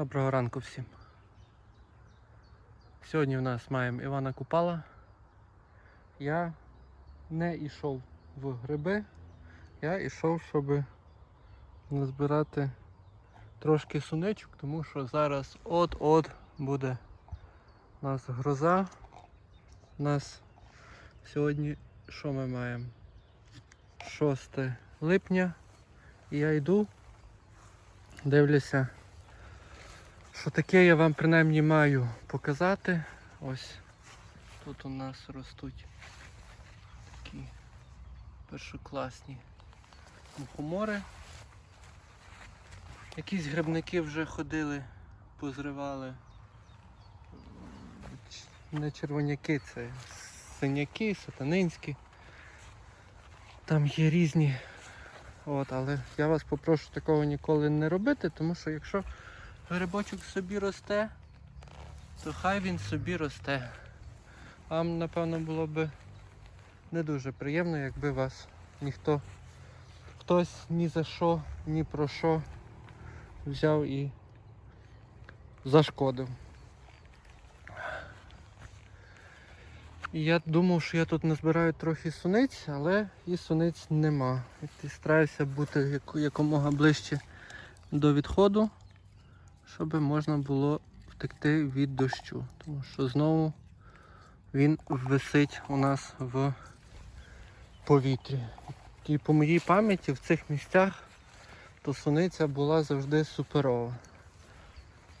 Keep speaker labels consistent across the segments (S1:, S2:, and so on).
S1: Доброго ранку всім. Сьогодні в нас маємо Івана Купала. Я не йшов в гриби, я йшов, щоб назбирати трошки суничок, тому що зараз от-от буде у нас гроза. У нас сьогодні що ми маємо? 6 липня. І я йду, дивлюся. Що таке я вам принаймні маю показати. Ось тут у нас ростуть такі першокласні мухомори. Якісь грибники вже ходили, позривали. Не червоняки, це синяки, сатанинські. Там є різні. От, але я вас попрошу такого ніколи не робити, тому що якщо грибочок собі росте, то хай він собі росте. Вам, напевно, було б не дуже приємно, якби вас ніхто, хтось ні за що, ні про що взяв і зашкодив. Я думав, що я тут назбираю трохи суниць, але і суниць нема. І стараюся бути якомога ближче до відходу щоб можна було втекти від дощу. Тому що знову він висить у нас в повітрі. І по моїй пам'яті в цих місцях то суниця була завжди суперова.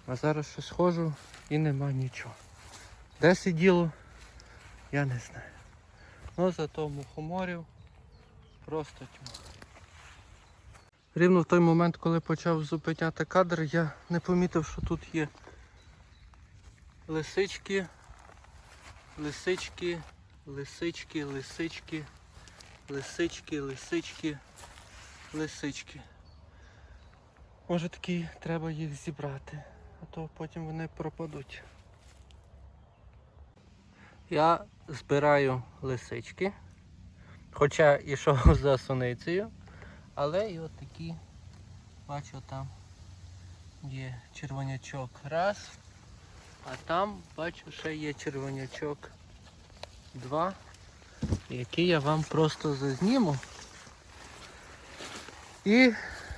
S1: А зараз щось ходжу і нема нічого. Де сиділо, я не знаю. Ну зато мухоморів просто тьма. Рівно в той момент, коли почав зупиняти кадр, я не помітив, що тут є лисички, лисички, лисички, лисички, лисички, лисички, лисички. Може таки треба їх зібрати, а то потім вони пропадуть. Я збираю лисички, хоча ішов за суницею. Але і от такі, бачу, там є червонячок раз, а там бачу ще є червонячок два, який я вам просто зазніму. І,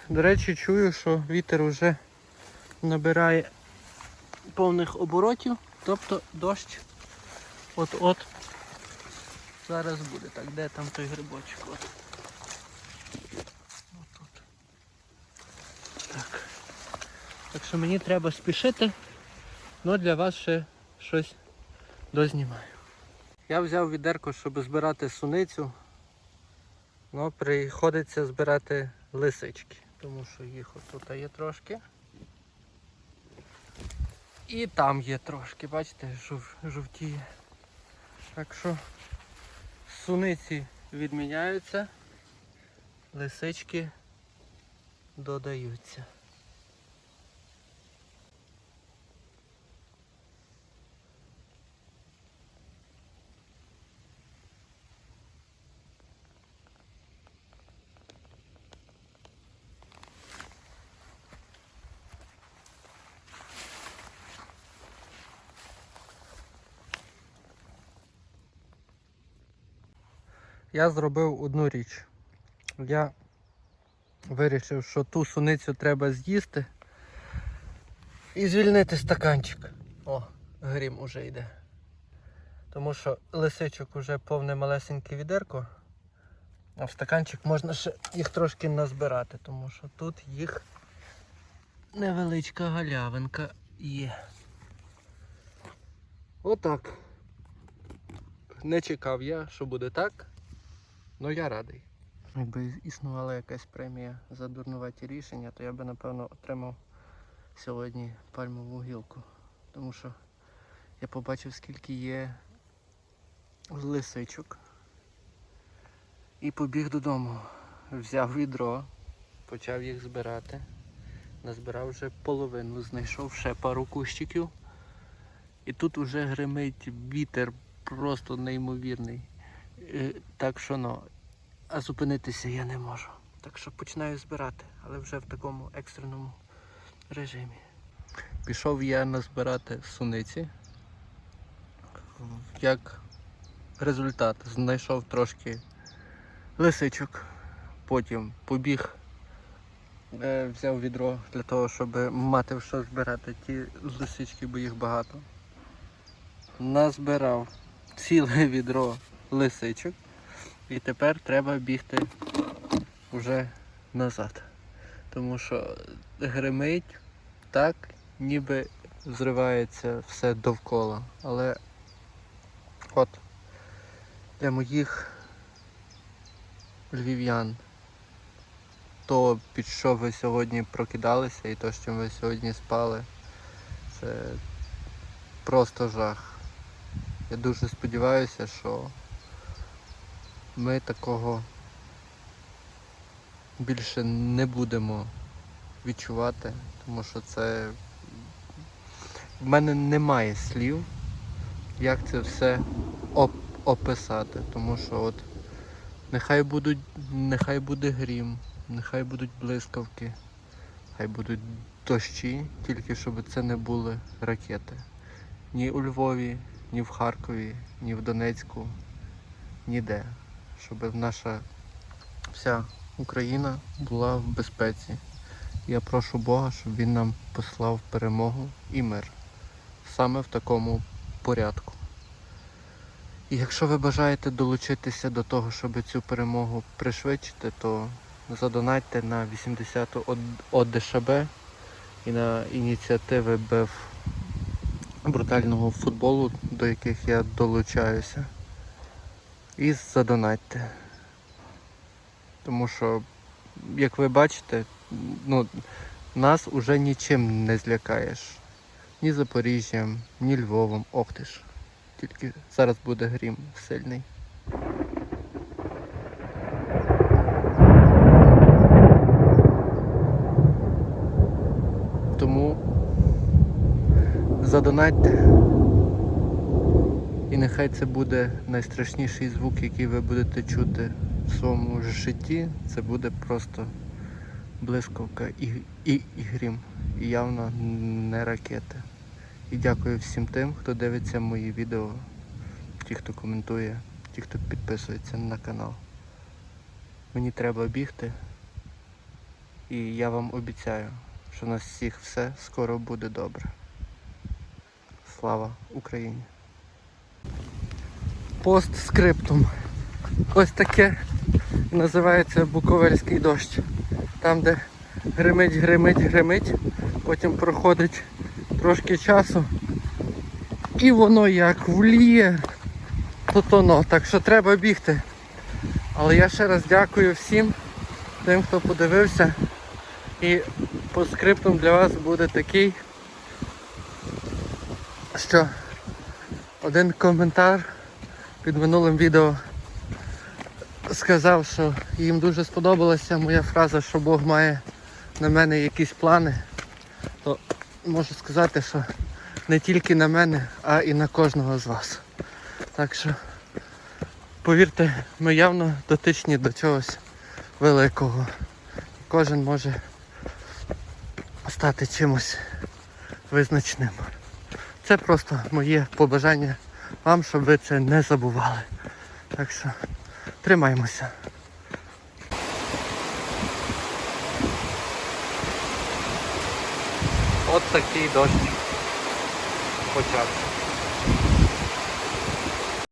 S1: до речі, чую, що вітер вже набирає повних оборотів, тобто дощ от-от зараз буде. Так, де там той грибочок? От. Отут. Так. Так що мені треба спішити, але для вас ще щось дознімаю. Я взяв відерко, щоб збирати суницю, але приходиться збирати лисички, тому що їх отут є трошки. І там є трошки, бачите, жов, жовтіє. Так що суниці відміняються лисички додаються. Я зробив одну річ. Я вирішив, що ту суницю треба з'їсти і звільнити стаканчик. О, грім уже йде. Тому що лисичок уже повне малесеньке відерко, а в стаканчик можна ще їх трошки назбирати, тому що тут їх невеличка галявинка є. Отак. Не чекав я, що буде так, але я радий. Якби існувала якась премія за дурнуваті рішення, то я би напевно отримав сьогодні пальмову гілку. Тому що я побачив, скільки є лисичок. І побіг додому. Взяв відро, почав їх збирати. Назбирав вже половину, знайшов ще пару кущиків. І тут уже гримить вітер просто неймовірний. Е, Так що ну, а зупинитися я не можу. Так що починаю збирати, але вже в такому екстреному режимі. Пішов я назбирати суниці. Як результат, знайшов трошки лисичок. Потім побіг, е, взяв відро для того, щоб мати в що збирати ті лисички, бо їх багато. Назбирав ціле відро лисичок. І тепер треба бігти вже назад. Тому що гримить так, ніби зривається все довкола. Але от для моїх львів'ян, то під що ви сьогодні прокидалися і то, з чим ви сьогодні спали, це просто жах. Я дуже сподіваюся, що ми такого більше не будемо відчувати, тому що це в мене немає слів, як це все оп- описати. Тому що от нехай будуть, нехай буде грім, нехай будуть блискавки, хай будуть дощі, тільки щоб це не були ракети. Ні у Львові, ні в Харкові, ні в Донецьку, ніде. Щоб наша вся Україна була в безпеці. Я прошу Бога, щоб він нам послав перемогу і мир. Саме в такому порядку. І якщо ви бажаєте долучитися до того, щоб цю перемогу пришвидшити, то задонатьте на 80 ОДШБ і на ініціативи БЕФ брутального футболу, до яких я долучаюся. І задонатьте. Тому що, як ви бачите, ну, нас уже нічим не злякаєш. Ні Запоріжжям, ні Львовом. Ох ти ж. Тільки зараз буде грім сильний. Тому задонатьте. Нехай це буде найстрашніший звук, який ви будете чути в своєму житті. Це буде просто блискавка і, і, і грім. І явно не ракети. І дякую всім тим, хто дивиться мої відео, ті, хто коментує, ті, хто підписується на канал. Мені треба бігти. І я вам обіцяю, що у нас всіх все скоро буде добре. Слава Україні! Постскриптум. Ось таке називається Буковельський дощ. Там, де гримить, гримить, гримить, потім проходить трошки часу. І воно як вліє, то тоно. Так що треба бігти. Але я ще раз дякую всім тим, хто подивився. І по для вас буде такий, що один коментар під минулим відео сказав, що їм дуже сподобалася моя фраза, що Бог має на мене якісь плани, то можу сказати, що не тільки на мене, а і на кожного з вас. Так що, повірте, ми явно дотичні до чогось великого. Кожен може стати чимось визначним. Це просто моє побажання вам, щоб ви це не забували. Так що тримаємося. От такий дощ почався.